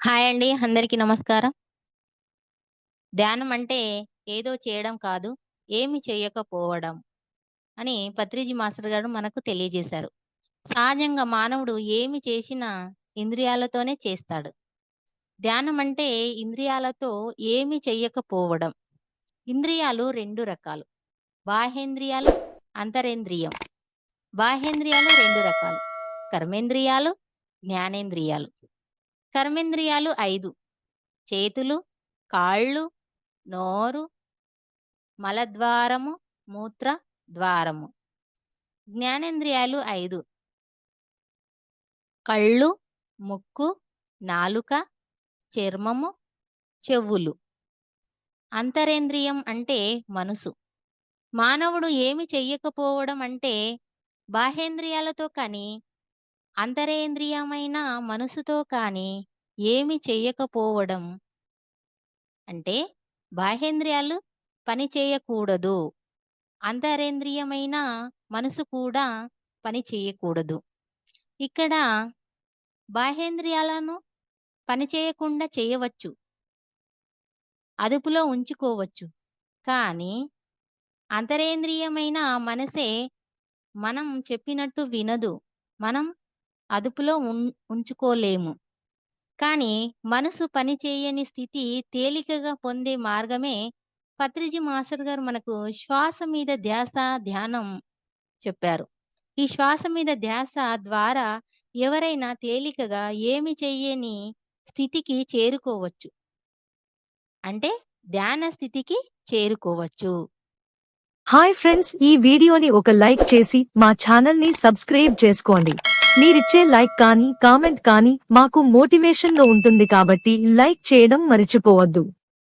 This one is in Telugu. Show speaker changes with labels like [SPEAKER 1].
[SPEAKER 1] హాయ్ అండి. అందరికి నమస్కారం. ధ్యానం అంటే ఏదో చేయడం కాదు, ఏమి చేయకపోవడం అని పత్రిజీ మాస్టర్ గారు మనకు తెలియజేశారు. సహజంగా మానవుడు ఏమి చేసినా ఇంద్రియాలతోనే చేస్తాడు. ధ్యానం అంటే ఇంద్రియాలతో ఏమి చెయ్యకపోవడం. ఇంద్రియాలు రెండు రకాలు. బాహేంద్రియాలు అంతరేంద్రియం. బాహేంద్రియాలు రెండు రకాలు. కర్మేంద్రియాలు, జ్ఞానేంద్రియాలు. కర్మేంద్రియాలు ఐదు చేతులు, కాళ్ళు, నోరు, మలద్వారము, మూత్ర ద్వారము. జ్ఞానేంద్రియాలు ఐదు కళ్ళు, ముక్కు, నాలుక, చర్మము, చెవులు. అంతరేంద్రియం అంటే మనసు. మానవుడు ఏమి చెయ్యకపోవడం అంటే బాహేంద్రియాలతో కానీ, అంతరేంద్రియమైన మనసుతో కానీ ఏమి చేయకపోవడం అంటే బాహ్యేంద్రియాలు పని చేయకూడదు. అంతరేంద్రియమైన మనసు కూడా పని చేయకూడదు. ఇక్కడ బాహ్యేంద్రియాలను పని చేయకుండా చేయవచ్చు. అదుపులో ఉంచుకోవచ్చు. కానీ అంతరేంద్రియమైన మనసే మనం చెప్పినట్టు వినదు. మనం అదుపులో ఉం ఉంచుకోలేము. కానీ మనసు పని చేయని స్థితి తేలికగా పొందే మార్గమే పత్రిజీ మాస్టర్ గారు మనకు శ్వాస మీద ధ్యాస, ధ్యానం చెప్పారు. ఈ శ్వాస మీద ధ్యాస ద్వారా ఎవరైనా తేలికగా ఏమి చెయ్యని స్థితికి చేరుకోవచ్చు. అంటే ధ్యాన స్థితికి చేరుకోవచ్చు.
[SPEAKER 2] హాయ్ ఫ్రెండ్స్ ఈ వీడియోని ఒక లైక్ చేసి మా ఛానల్ని సబ్స్క్రైబ్ చేసుకోండి మీరిచ్చే లైక్ కానీ కామెంట్ కానీ మాకు మోటివేషన్లో ఉంటుంది కాబట్టి లైక్ చేయడం మర్చిపోవద్దు.